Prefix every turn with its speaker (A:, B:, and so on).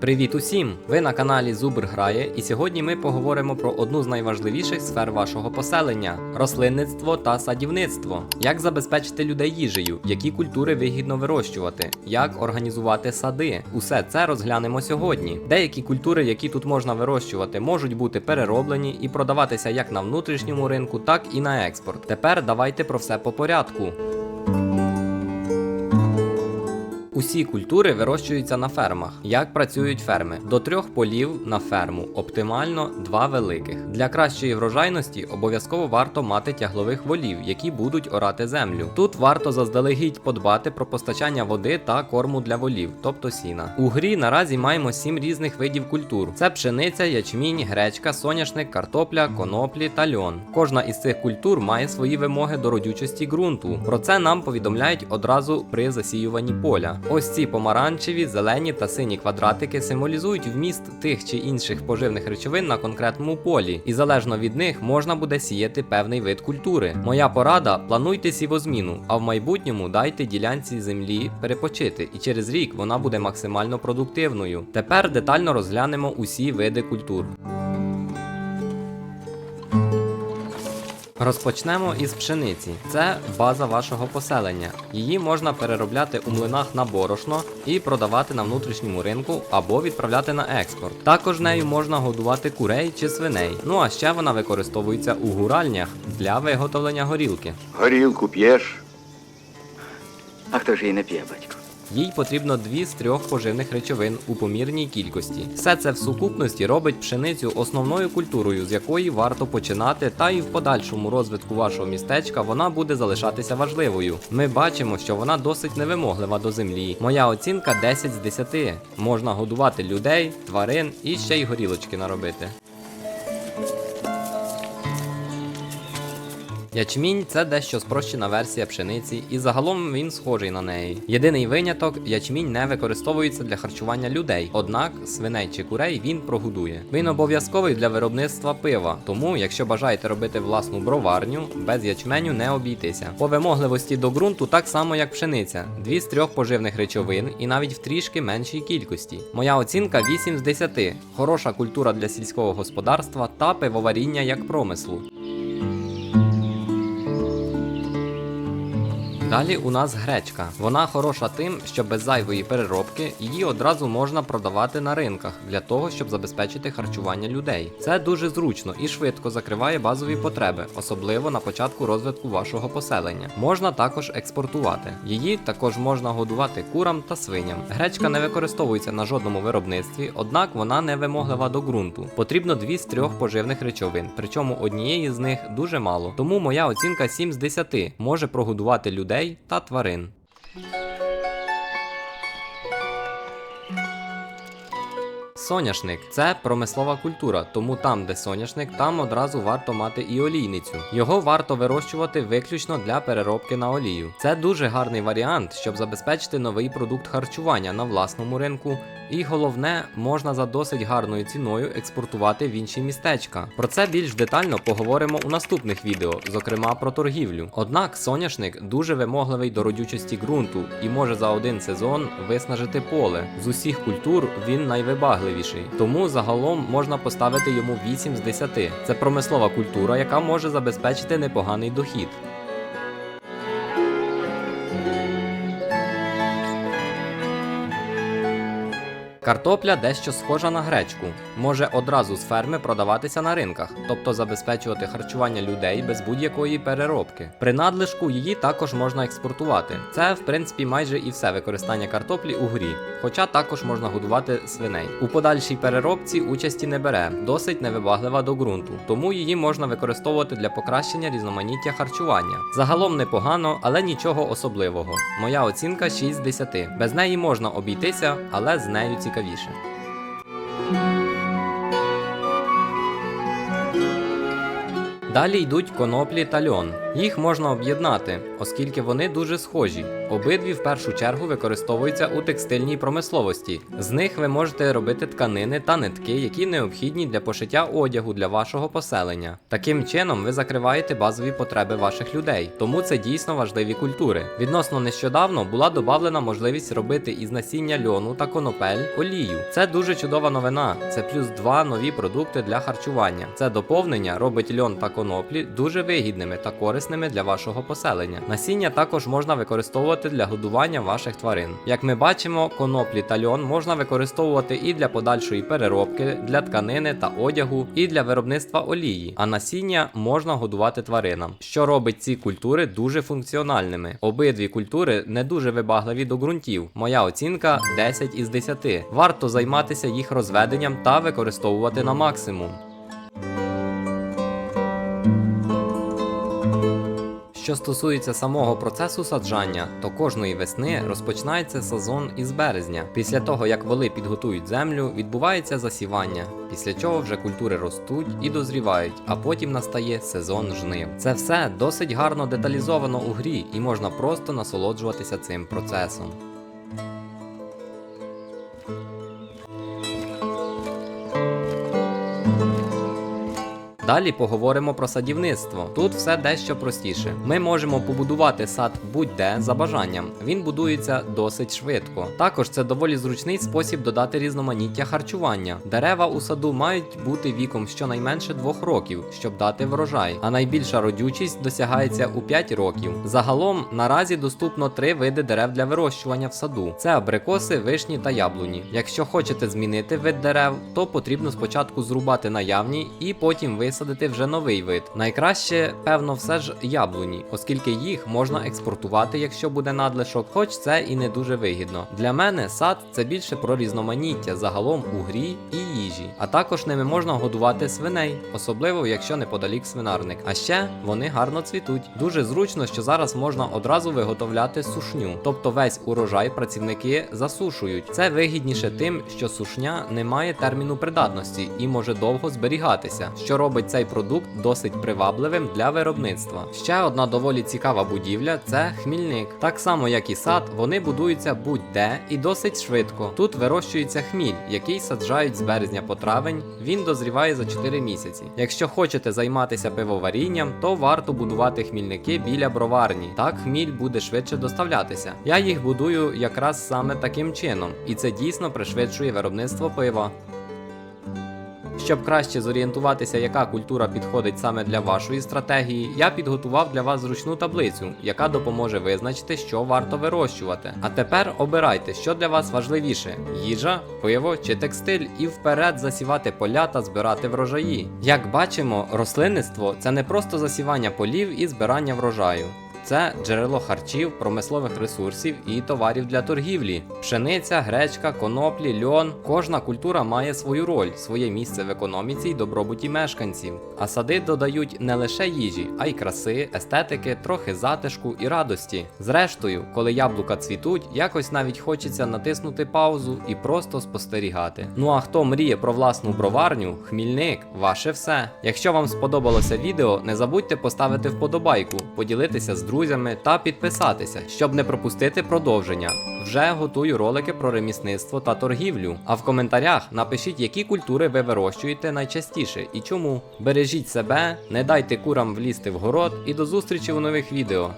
A: Привіт усім! Ви на каналі Зубр Грає, і сьогодні ми поговоримо про одну з найважливіших сфер вашого поселення рослинництво та садівництво. Як забезпечити людей їжею, які культури вигідно вирощувати, як організувати сади. Усе це розглянемо сьогодні. Деякі культури, які тут можна вирощувати, можуть бути перероблені і продаватися як на внутрішньому ринку, так і на експорт. Тепер давайте про все по порядку. Усі культури вирощуються на фермах. Як працюють ферми? До трьох полів на ферму, оптимально два великих. Для кращої врожайності обов'язково варто мати тяглових волів, які будуть орати землю. Тут варто заздалегідь подбати про постачання води та корму для волів, тобто сіна. У грі наразі маємо сім різних видів культур: це пшениця, ячмінь, гречка, соняшник, картопля, коноплі та льон. Кожна із цих культур має свої вимоги до родючості ґрунту. Про це нам повідомляють одразу при засіюванні поля. Ось ці помаранчеві, зелені та сині квадратики символізують вміст тих чи інших поживних речовин на конкретному полі, і залежно від них можна буде сіяти певний вид культури. Моя порада: плануйте сівозміну, а в майбутньому дайте ділянці землі перепочити, і через рік вона буде максимально продуктивною. Тепер детально розглянемо усі види культур. Розпочнемо із пшениці. Це база вашого поселення. Її можна переробляти у млинах на борошно і продавати на внутрішньому ринку або відправляти на експорт. Також нею можна годувати курей чи свиней. Ну а ще вона використовується у гуральнях для виготовлення горілки.
B: Горілку п'єш?
C: А хто ж її не п'є, батько?
A: Їй потрібно дві з трьох поживних речовин у помірній кількості. Все це в сукупності робить пшеницю основною культурою, з якої варто починати, та і в подальшому розвитку вашого містечка вона буде залишатися важливою. Ми бачимо, що вона досить невимоглива до землі. Моя оцінка 10 з 10. Можна годувати людей, тварин і ще й горілочки наробити. Ячмінь це дещо спрощена версія пшениці, і загалом він схожий на неї. Єдиний виняток ячмінь не використовується для харчування людей, однак свиней чи курей він прогодує. Він обов'язковий для виробництва пива, тому якщо бажаєте робити власну броварню, без ячменю не обійтися. По вимогливості до ґрунту так само як пшениця, дві з трьох поживних речовин і навіть в трішки меншій кількості. Моя оцінка 8 з 10. Хороша культура для сільського господарства та пивоваріння як промислу. Далі у нас гречка. Вона хороша тим, що без зайвої переробки її одразу можна продавати на ринках для того, щоб забезпечити харчування людей. Це дуже зручно і швидко закриває базові потреби, особливо на початку розвитку вашого поселення. Можна також експортувати. Її також можна годувати курам та свиням. Гречка не використовується на жодному виробництві, однак вона не вимоглива до ґрунту. Потрібно дві з трьох поживних речовин, причому однієї з них дуже мало. Тому моя оцінка 7 з 10 може прогодувати людей та тварин. Соняшник це промислова культура, тому там, де соняшник, там одразу варто мати і олійницю. Його варто вирощувати виключно для переробки на олію. Це дуже гарний варіант, щоб забезпечити новий продукт харчування на власному ринку. І головне, можна за досить гарною ціною експортувати в інші містечка. Про це більш детально поговоримо у наступних відео, зокрема про торгівлю. Однак соняшник дуже вимогливий до родючості ґрунту і може за один сезон виснажити поле. З усіх культур він найвибагливіший, тому загалом можна поставити йому 8 з 10. Це промислова культура, яка може забезпечити непоганий дохід. Картопля дещо схожа на гречку, може одразу з ферми продаватися на ринках, тобто забезпечувати харчування людей без будь-якої переробки. При надлишку її також можна експортувати. Це, в принципі, майже і все використання картоплі у грі, хоча також можна годувати свиней. У подальшій переробці участі не бере, досить невибаглива до ґрунту, тому її можна використовувати для покращення різноманіття харчування. Загалом непогано, але нічого особливого. Моя оцінка 6 з 10. Без неї можна обійтися, але з нею цікавіше цікавіше. Далі йдуть коноплі та льон. Їх можна об'єднати, оскільки вони дуже схожі. Обидві в першу чергу використовуються у текстильній промисловості. З них ви можете робити тканини та нитки, які необхідні для пошиття одягу для вашого поселення. Таким чином ви закриваєте базові потреби ваших людей, тому це дійсно важливі культури. Відносно нещодавно була додавлена можливість робити із насіння льону та конопель олію. Це дуже чудова новина. Це плюс два нові продукти для харчування. Це доповнення робить льон та коноплі дуже вигідними та корисними для вашого поселення. Насіння також можна використовувати для годування ваших тварин. Як ми бачимо, коноплі та льон можна використовувати і для подальшої переробки, для тканини та одягу, і для виробництва олії. А насіння можна годувати тваринам, що робить ці культури дуже функціональними. Обидві культури не дуже вибагливі до ґрунтів. Моя оцінка 10 із 10. Варто займатися їх розведенням та використовувати на максимум. Що стосується самого процесу саджання, то кожної весни розпочинається сезон із березня. Після того, як воли підготують землю, відбувається засівання, після чого вже культури ростуть і дозрівають, а потім настає сезон жнив. Це все досить гарно деталізовано у грі, і можна просто насолоджуватися цим процесом. Далі поговоримо про садівництво. Тут все дещо простіше. Ми можемо побудувати сад будь-де за бажанням. Він будується досить швидко. Також це доволі зручний спосіб додати різноманіття харчування. Дерева у саду мають бути віком щонайменше 2 років, щоб дати врожай, а найбільша родючість досягається у 5 років. Загалом наразі доступно три види дерев для вирощування в саду: це абрикоси, вишні та яблуні. Якщо хочете змінити вид дерев, то потрібно спочатку зрубати наявні і потім висадити вже новий вид. Найкраще, певно, все ж яблуні, оскільки їх можна експортувати, якщо буде надлишок, хоч це і не дуже вигідно. Для мене сад це більше про різноманіття загалом у грі і їжі, а також ними можна годувати свиней, особливо якщо неподалік свинарник. А ще вони гарно цвітуть. Дуже зручно, що зараз можна одразу виготовляти сушню, тобто весь урожай працівники засушують. Це вигідніше тим, що сушня не має терміну придатності і може довго зберігатися, що робить цей продукт досить привабливим для виробництва. Ще одна доволі цікава будівля це хмільник. Так само як і сад, вони будуються будь-де і досить швидко. Тут вирощується хміль, який саджають з березня по травень. Він дозріває за 4 місяці. Якщо хочете займатися пивоварінням, то варто будувати хмільники біля броварні. Так хміль буде швидше доставлятися. Я їх будую якраз саме таким чином, і це дійсно пришвидшує виробництво пива. Щоб краще зорієнтуватися, яка культура підходить саме для вашої стратегії, я підготував для вас зручну таблицю, яка допоможе визначити, що варто вирощувати. А тепер обирайте, що для вас важливіше: їжа, пиво чи текстиль, і вперед засівати поля та збирати врожаї. Як бачимо, рослинництво це не просто засівання полів і збирання врожаю. Це джерело харчів, промислових ресурсів і товарів для торгівлі. Пшениця, гречка, коноплі, льон. Кожна культура має свою роль, своє місце в економіці й добробуті мешканців. А сади додають не лише їжі, а й краси, естетики, трохи затишку і радості. Зрештою, коли яблука цвітуть, якось навіть хочеться натиснути паузу і просто спостерігати. Ну а хто мріє про власну броварню, хмільник, ваше все. Якщо вам сподобалося відео, не забудьте поставити вподобайку, поділитися з друзями та підписатися, щоб не пропустити продовження. Вже готую ролики про ремісництво та торгівлю. А в коментарях напишіть, які культури ви вирощуєте найчастіше і чому. Бережіть себе, не дайте курам влізти в город і до зустрічі у нових відео.